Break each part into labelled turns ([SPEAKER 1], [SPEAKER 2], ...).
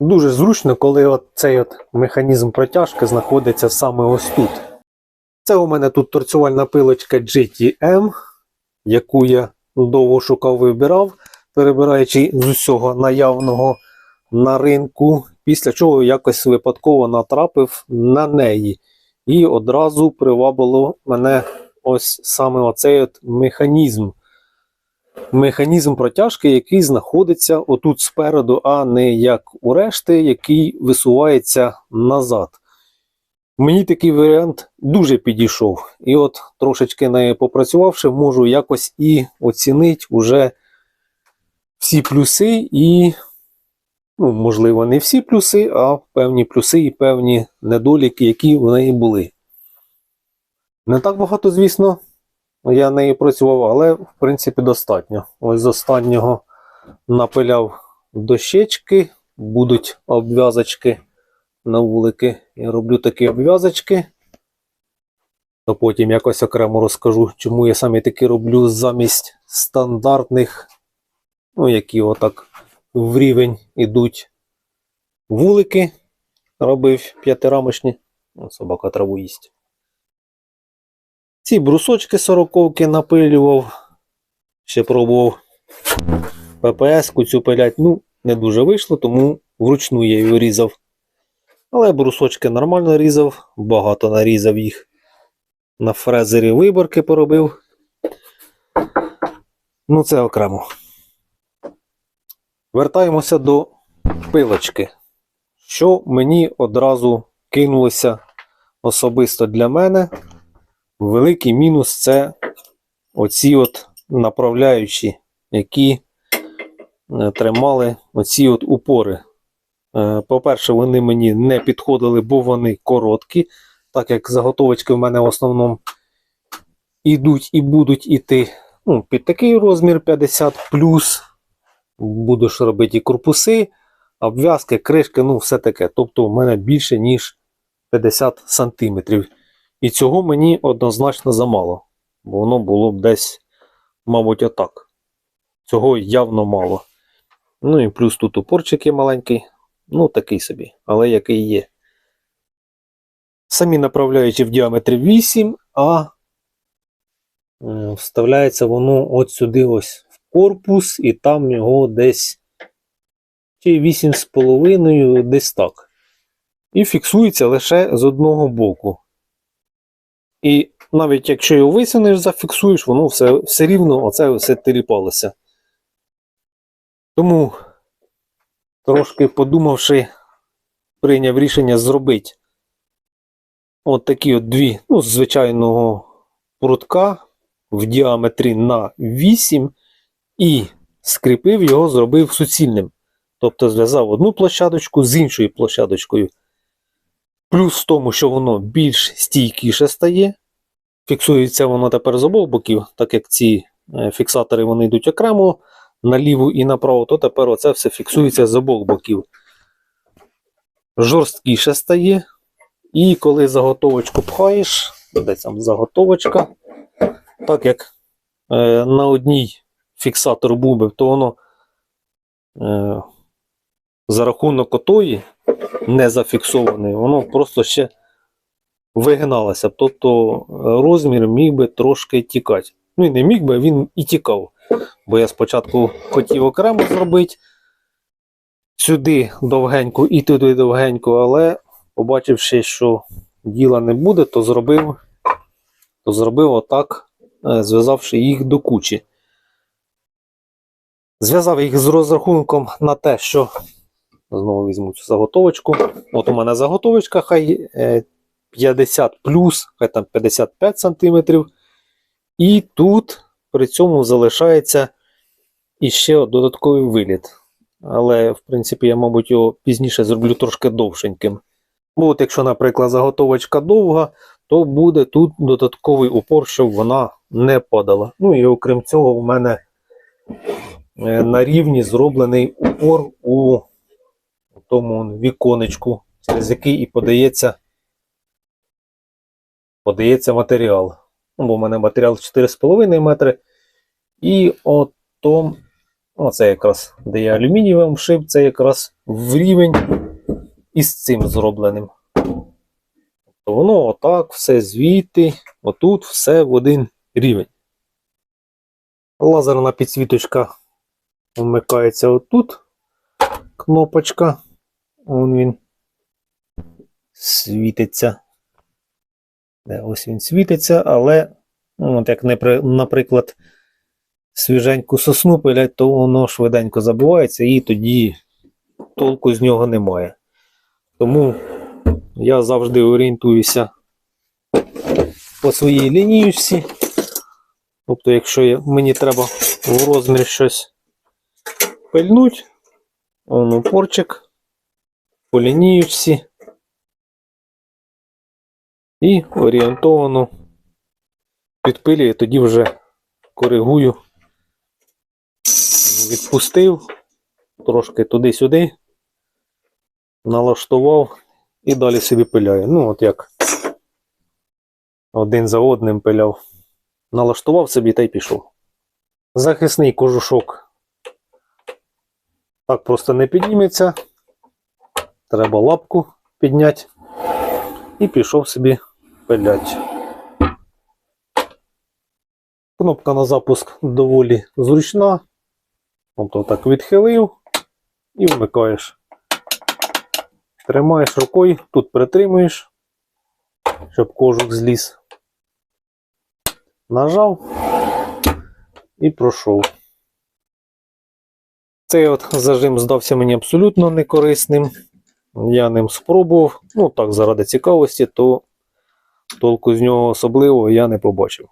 [SPEAKER 1] Дуже зручно, коли от цей от механізм протяжки знаходиться саме ось тут. Це у мене тут торцювальна пилочка GTM, яку я довго шукав вибирав, перебираючи з усього наявного на ринку, після чого якось випадково натрапив на неї. І одразу привабило мене ось саме оцей от механізм. Механізм протяжки, який знаходиться отут спереду, а не як у решти, який висувається назад. Мені такий варіант дуже підійшов. І от трошечки нею попрацювавши, можу якось і оцінити уже всі плюси і, ну, можливо, не всі плюси, а певні плюси і певні недоліки, які в неї були. Не так багато, звісно, я нею працював, але в принципі достатньо. Ось з останнього напиляв дощечки, будуть обв'язочки на вулики. Я роблю такі обв'язочки. То потім якось окремо розкажу, чому я саме такі роблю замість стандартних, ну, які отак в рівень ідуть вулики. Робив п'ятирамочні. Собака траву їсть. Ці брусочки сороковки напилював. Ще пробував ППС-ку цю пилять. Ну, не дуже вийшло, тому вручну я її різав. Але брусочки нормально різав, багато нарізав їх. На фрезері виборки поробив. Ну, це окремо. Вертаємося до пилочки. Що мені одразу кинулося особисто для мене. Великий мінус це оці от направляючі, які е, тримали оці от упори. Е, По-перше, вони мені не підходили, бо вони короткі, так як заготовочки в мене в основному йдуть і будуть іти ну, під такий розмір 50 Буду ж робити і корпуси, обв'язки, кришки, ну все таке. Тобто в мене більше, ніж 50 сантиметрів. І цього мені однозначно замало. Бо воно було б десь, мабуть, отак. Цього явно мало. Ну і плюс тут упорчик є маленький. Ну, такий собі, але який є. Самі направляючи в діаметрі 8, а вставляється воно от сюди ось в корпус, і там його десь чи 8,5, десь так. І фіксується лише з одного боку. І навіть якщо його висунеш, зафіксуєш, воно все, все рівно оце все теліпалося. Тому, трошки подумавши, прийняв рішення зробити от такі от дві, ну, звичайного прутка в діаметрі на 8 і скріпив його, зробив суцільним. Тобто зв'язав одну площадочку з іншою площадочкою. Плюс в тому, що воно більш стійкіше стає. Фіксується воно тепер з обох боків, так як ці е, фіксатори вони йдуть окремо наліво і направо, то тепер оце все фіксується з обох боків. Жорсткіше стає. І коли заготовочку пхаєш, де там заготовочка, так як е, на одній фіксатор був, то воно е, за рахунок отої не зафіксований, воно просто ще вигиналося. Тобто е, розмір міг би трошки тікати. Ну і не міг би, він і тікав. Бо я спочатку хотів окремо зробити сюди довгенько і туди довгенько, але побачивши, що діла не буде, то зробив, то зробив отак, е, зв'язавши їх до кучі. Зв'язав їх з розрахунком на те, що Знову візьму цю заготовочку. От у мене заготовочка, хай е, 50 плюс, хай там 55 см. І тут при цьому залишається іще додатковий виліт. Але, в принципі, я, мабуть, його пізніше зроблю трошки довшеньким. Бо от якщо, наприклад, заготовочка довга, то буде тут додатковий упор, щоб вона не падала. Ну і окрім цього, у мене е, на рівні зроблений упор у тому віконечку, через який і подається, подається матеріал. Ну, бо в мене матеріал 4,5 метри. І от оце якраз, де я алюмінієвим шив, це якраз в рівень із цим зробленим. То воно отак, все звідти, отут все в один рівень. Лазерна підсвіточка вмикається отут. Кнопочка. Вон він світиться. Де, ось він світиться, але, ну, от як, наприклад, свіженьку сосну пилять, то воно швиденько забувається і тоді толку з нього немає. Тому я завжди орієнтуюся по своїй лінійці. Тобто, якщо я, мені треба в розмір щось пильнуть, он упорчик по лініючці і орієнтовано підпилюю, тоді вже коригую, відпустив, трошки туди-сюди, налаштував і далі собі пиляю. Ну, от як один за одним пиляв. Налаштував собі та й пішов. Захисний кожушок так просто не підніметься. Треба лапку підняти і пішов собі пилять. Кнопка на запуск доволі зручна. Тобто так відхилив і вмикаєш. Тримаєш рукою, тут притримуєш, щоб кожух зліз. Нажав і пройшов. Цей от зажим здався мені абсолютно некорисним. Я ним спробував. Ну так, заради цікавості, то толку з нього особливого я не побачив.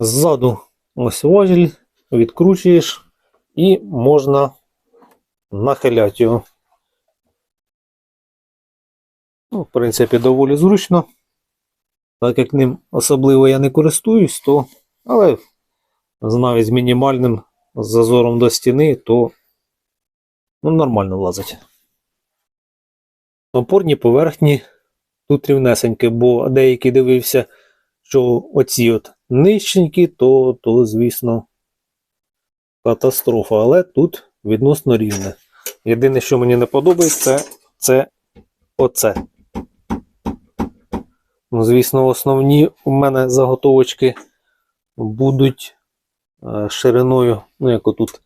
[SPEAKER 1] Ззаду ось важіль, відкручуєш і можна нахиляти його. Ну, в принципі, доволі зручно. Так як ним особливо я не користуюсь, то, але навіть з мінімальним зазором до стіни, то ну, нормально влазить. Опорні поверхні тут рівнесенькі, бо деякий дивився, що оці от нижченькі, то, то звісно, катастрофа. Але тут відносно рівне. Єдине, що мені не подобається, це, це оце. Ну, звісно, основні у мене заготовочки будуть е, шириною, ну, як отут,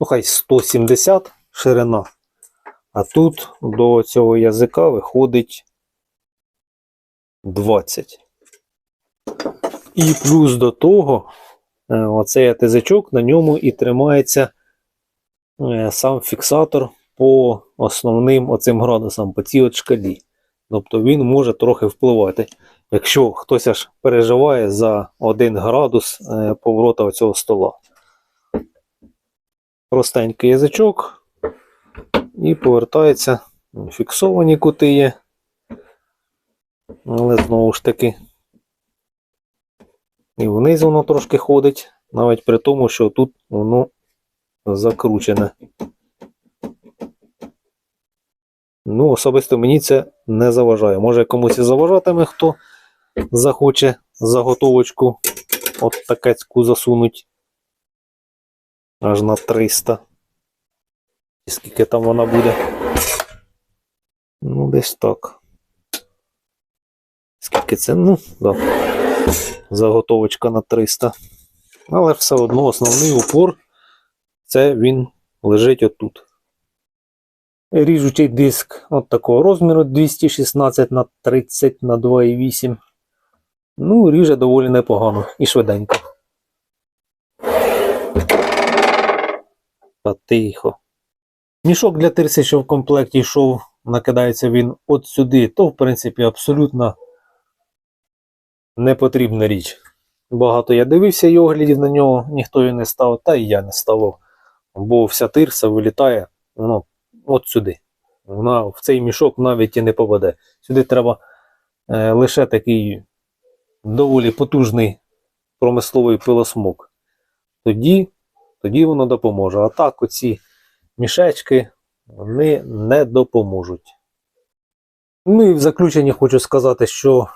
[SPEAKER 1] ну, хай 170 ширина. А тут до цього язика виходить 20. І плюс до того, е, оцей язичок, на ньому і тримається е, сам фіксатор по основним оцим градусам, по цій от шкалі. Тобто він може трохи впливати. Якщо хтось аж переживає за 1 градус е, поворота цього стола. Простенький язичок і повертається. Фіксовані кути є. Але знову ж таки. І вниз воно трошки ходить, навіть при тому, що тут воно закручене. Ну, особисто мені це не заважає. Може комусь і заважатиме, хто захоче заготовочку от такецьку засунуть аж на 300. І скільки там вона буде? Ну, десь так. Скільки це? Ну, да. Заготовочка на 300. Але все одно основний упор це він лежить отут. Ріжучий диск от такого розміру 216 на 30 на 2,8. Ну, ріже доволі непогано і швиденько. Та тихо. Мішок для тирси, що в комплекті йшов, накидається він от сюди, то, в принципі, абсолютно непотрібна річ. Багато я дивився і оглядів на нього, ніхто її не став, та і я не ставив. Бо вся тирса вилітає ну, от сюди. Вона в цей мішок навіть і не попаде. Сюди треба е, лише такий доволі потужний промисловий пилосмок. Тоді, тоді воно допоможе. А так, оці мішечки вони не допоможуть. Ну і в заключенні хочу сказати, що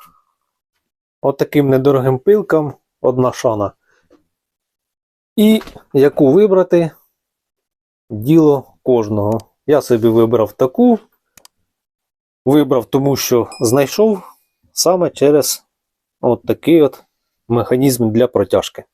[SPEAKER 1] отаким недорогим пилкам одна шана. І яку вибрати діло кожного. Я собі вибрав таку. Вибрав тому, що знайшов саме через от такий от механізм для протяжки.